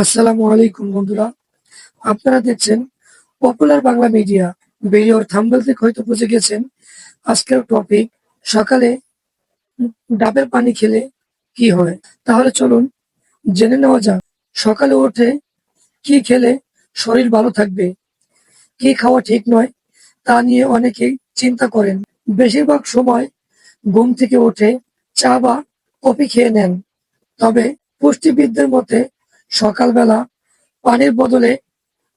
আসসালামু আলাইকুম বন্ধুরা। আপনারা দেখছেন পপুলার বাংলা মিডিয়া ভিডিওর থাম্বল থেকে হয়তো বুঝে গেছেন আজকের টপিক সকালে ডাবের পানি খেলে কি হয়। তাহলে চলুন জেনে নেওয়া যাক, সকালে উঠে কি খেলে শরীর ভালো থাকবে, কি খাওয়া ঠিক নয় তা নিয়ে অনেকেই চিন্তা করেন। বেশিরভাগ সময় ঘুম থেকে উঠে চা বা কফি খেয়ে নেন। তবে পুষ্টিবিদদের মতে সকালবেলা পানির বদলে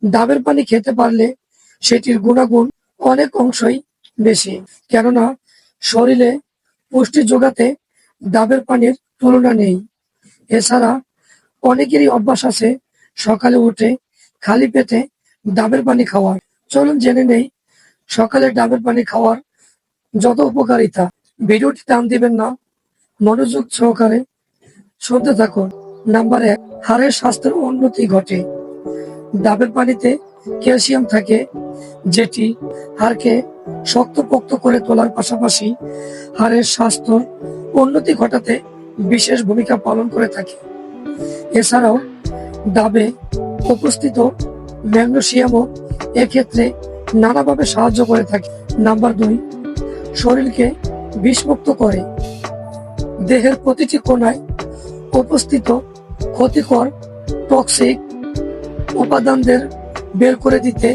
ডাবের পানি খেতে পারলে সেটির গুণাগুণ অনেক অংশই বেশি। কেননা শরীরে পুষ্টি যোগাতে ডাবের পানির তুলনা নেই। এছাড়া অনেকেরই অভ্যাস আছে সকালে উঠে খালি পেটে ডাবের পানি খাওয়ার। চলুন জেনে নেই সকালে ডাবের পানি খাওয়ার যত উপকারিতা। ভিডিওটি টান দিবেন না, মনোযোগ সহকারে শুনতে থাকুন। নাম্বার এক হাড়ের স্বাস্থ্যের উন্নতি ঘটে। ডাবের পানিতে ক্যালসিয়াম থাকে, যেটি হাড়কে শক্তপোক্ত করে তোলার পাশাপাশি হাড়ের স্বাস্থ্য উন্নতি ঘটাতে বিশেষ ভূমিকা পালন করে থাকে। এছাড়াও, ডাবে উপস্থিত ম্যাগনেসিয়ামও এক্ষেত্রে নানাভাবে সাহায্য করে থাকে। নাম্বার দুই, শরীরকে বিষমুক্ত করে। দেহের প্রতিটি কোণায় উপস্থিত ক্ষতিকর টক্সিক উপাদানদের বের করে দিতে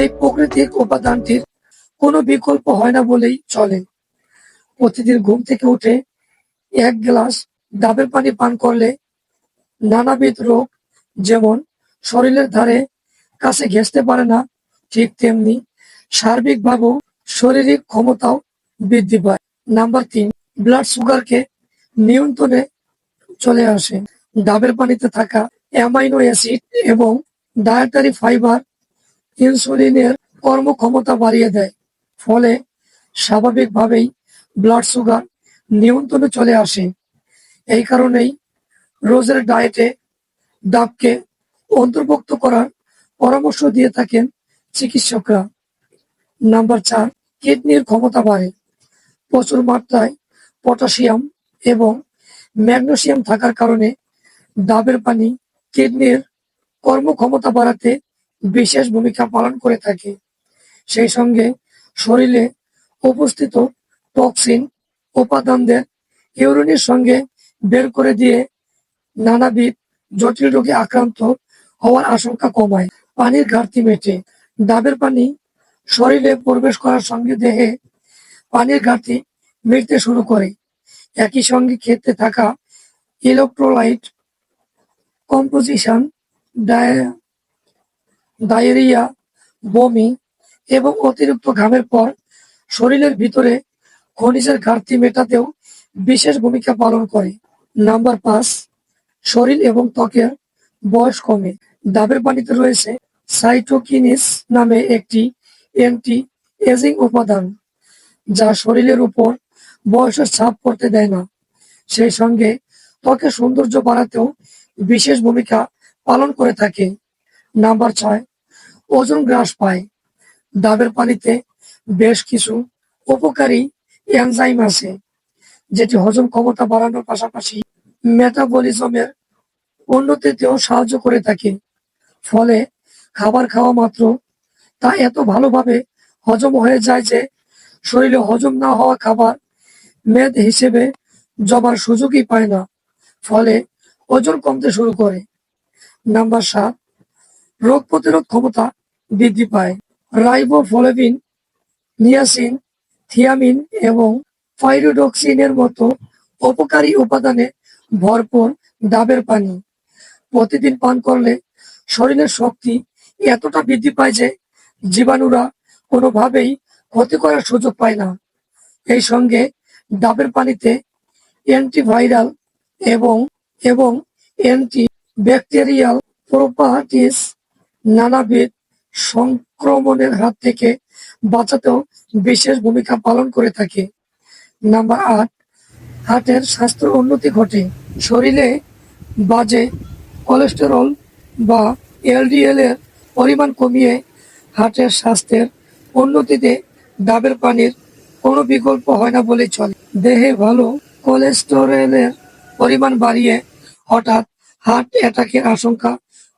এই প্রাকৃতিক উপাদানটির কোনো বিকল্প হয় না বলেই চলে। প্রতিদিন ঘুম থেকে উঠে এক গ্লাস ডাবের পানি পান করলে নানাবিধ রোগ যেমন শরীরের ধারে কাছে ঘেঁষতে পারে না, ঠিক তেমনি সার্বিকভাবেও শারীরিক ক্ষমতাও বৃদ্ধি পায়। নাম্বার তিন ব্লাড সুগারকে নিয়ন্ত্রণে চলে আসে। ডাবের পানিতে থাকা অ্যামাইনো অ্যাসিড এবং ডায়েটারি ফাইবার ইনসুলিনের কর্মক্ষমতা বাড়িয়ে দেয়। ফলে স্বাভাবিকভাবেই ব্লাড সুগার নিয়ন্ত্রণে চলে আসে। এই কারণেই রোজের ডায়েটে ডাবকে অন্তর্ভুক্ত করার পরামর্শ দিয়ে থাকেন চিকিৎসকরা। নাম্বার চার, কিডনির ক্ষমতা বাড়ে। প্রচুর মাত্রায় পটাশিয়াম এবং ম্যাগনেসিয়াম থাকার কারণে ডাবের পানি কিডনির কর্মক্ষমতা বাড়াতে বিশেষ ভূমিকা পালন করে থাকে। সেই সঙ্গে শরীরে উপস্থিত টক্সিন উপাদানদের ইউরিনের সঙ্গে বের করে দিয়ে নানাবিধ জটিল রোগে আক্রান্ত হওয়ার আশঙ্কা কমায়। পানির ঘাটতি মেটে। ডাবের পানি শরীরে প্রবেশ করার সঙ্গে দেহে পানির ঘাটতি মিটতে শুরু করে। একই সঙ্গে খেতে থাকা ইলেকট্রোলাইট কম্পোজিশন ডায়রিয়া বমি এবং অতিরিক্ত ঘামের পর শরীরের ভিতরে খনিজের ঘাটতি মেটাতেও বিশেষ ভূমিকা পালন করে। নাম্বার পাঁচ, শরীর এবং ত্বকের বয়স কমে। ডাবের পানিতে রয়েছে সাইটোকিনিস নামে একটি অ্যান্টি এজিং উপাদান, যা শরীরের উপর বয়সের ছাপ পড়তে দেয় না। সেই সঙ্গে ত্বকের সৌন্দর্য বাড়াতেও বিশেষ ভূমিকা পালন করে থাকে। নাম্বার ছয়, ওজন হ্রাস পায়। ডাবের পানিতে বেশ কিছু উপকারী এনজাইম আছে, যেটি হজম ক্ষমতা বাড়ানোর পাশাপাশি মেটাবলিজমের উন্নতিতেও সাহায্য করে থাকে। ফলে খাবার খাওয়া মাত্র তা এত ভালোভাবে হজম হয়ে যায় যে শরীরে হজম না হওয়া খাবার মেদ হিসেবে জবার সুযোগই পায় না। ফলে ওজন কমতে শুরু করে। নাম্বার সাত, রোগ প্রতিরোধ ক্ষমতা বৃদ্ধি পায়। রাইবোফ্লোভিন, নিয়াসিন, থিয়ামিন এবং ফাইরোডক্সিনের মতো উপকারী উপাদানে ভরপুর ডাবের পানি। প্রতিদিন পান করলে শরীরের শক্তি এতটা বৃদ্ধি পায় যে জীবাণুরা কোনোভাবেই ক্ষতি করার সুযোগ পায় না। এই সঙ্গে ডাবের পানিতে অ্যান্টিভাইরাল এবং এবং অ্যান্টি ব্যাকটেরিয়াল প্রপার্টিস নানাবিধ সংক্রমণের হাত থেকে বাঁচাতেও বিশেষ ভূমিকা পালন করে থাকে। নাম্বার আট, হার্টের স্বাস্থ্য উন্নতি ঘটে। শরীরে বাজে কোলেস্টেরল বা এলডিএল এর পরিমাণ কমিয়ে হার্টের স্বাস্থ্যের উন্নতিতে ডাবের পানির কোনো বিকল্প হয় না বলে চলে। দেহে ভালো কোলেস্টেরলের পরিমাণ বাড়িয়ে হঠাৎ হার্ট অ্যাটাকের আশঙ্কা,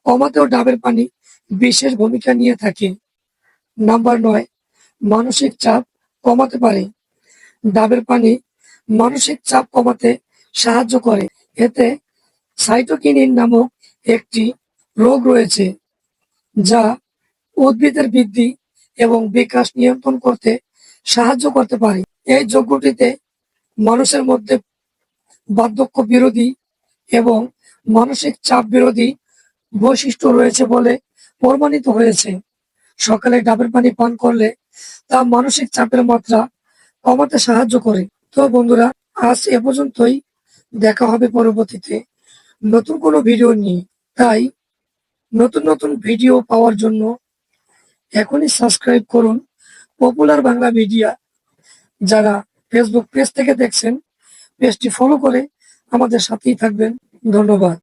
কমাতেও ডাবের পানি বিশেষ ভূমিকা নিয়ে থাকে। নাম্বার নয়, মানসিক চাপ কমাতে পারে। ডাবের পানি মানসিক চাপ কমাতে সাহায্য করে। এতে সাইটোকিনিন নামক একটি রোগ রয়েছে, যা উদ্ভিদের বৃদ্ধি এবং বিকাশ নিয়ন্ত্রণ করতে সাহায্য করতে পারে। এই যজ্ঞটিতে মানুষের মধ্যে বার্ধক্য বিরোধী এবং মানসিক চাপ বিরোধী বৈশিষ্ট্য রয়েছে বলে প্রমাণিত হয়েছে। সকালে ডাবের পানি পান করলে তা মানসিক চাপের মাত্রা কমাতে সাহায্য করে। তো বন্ধুরা, আজ এ পর্যন্তই। দেখা হবে পরবর্তীতে নতুন কোনো ভিডিও নিয়ে। তাই নতুন নতুন ভিডিও পাওয়ার জন্য এখনই সাবস্ক্রাইব করুন। পপুলার বাংলা মিডিয়া, যারা ফেসবুক পেজ থেকে দেখছেন পেজটি ফলো করে আমাদের সাথেই থাকবেন। ধন্যবাদ।